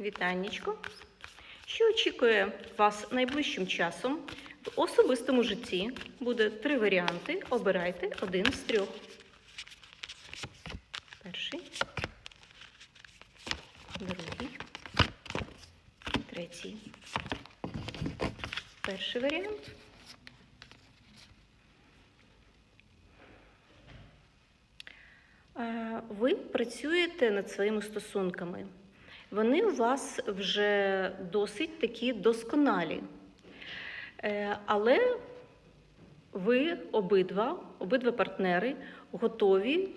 Вітаннячко. Що очікує вас найближчим часом? В особистому житті буде три варіанти. Обирайте один з трьох. Перший, другий, третій. Перший варіант. Ви працюєте над своїми стосунками. Вони у вас вже досить такі досконалі. Е, Але ви обидва, обидва партнери готові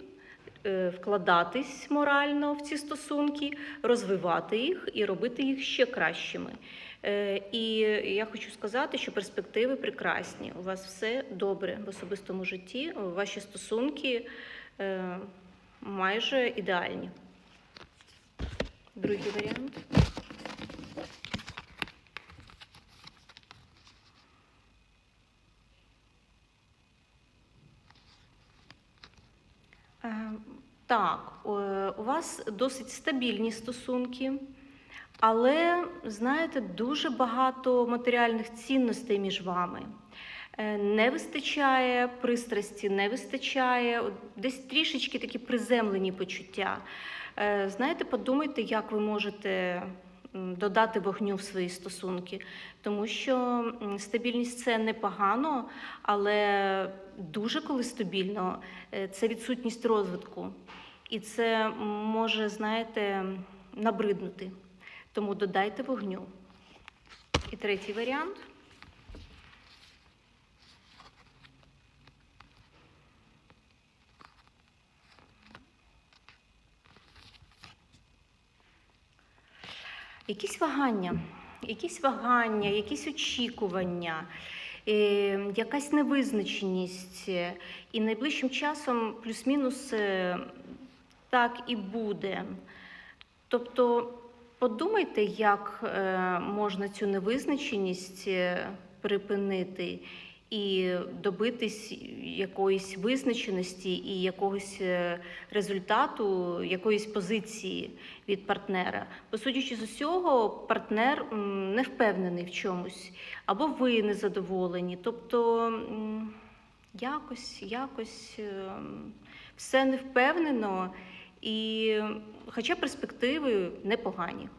е, вкладатись морально в ці стосунки, розвивати їх і робити їх ще кращими. Е, І я хочу сказати, що перспективи прекрасні. У вас все добре в особистому житті, ваші стосунки майже ідеальні. Другий варіант. Е, Так, е, у вас досить стабільні стосунки, але, знаєте, дуже багато матеріальних цінностей між вами. Е, Не вистачає пристрасті, не вистачає десь трішечки такі приземлені почуття. Е, Знаєте, подумайте, як ви можете додати вогню в свої стосунки, тому що стабільність це непогано, але дуже коли стабільно, е, це відсутність розвитку. І це може, знаєте, набриднути. Тому додайте вогню. І третій варіант. Якісь вагання, якісь вагання, якісь очікування, е, якась невизначеність. І найближчим часом плюс-мінус е, так і буде. Тобто подумайте, як е, можна цю невизначеність припинити і добитись якоїсь визначеності і якогось е, результату, якоїсь позиції від партнера. Бо судячи з усього, партнер не впевнений в чомусь, або ви не задоволені. Тобто якось, якось е, все не впевнено, і хоча перспективи непогані.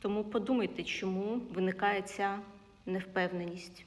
Тому подумайте, чому виникає ця невпевненість.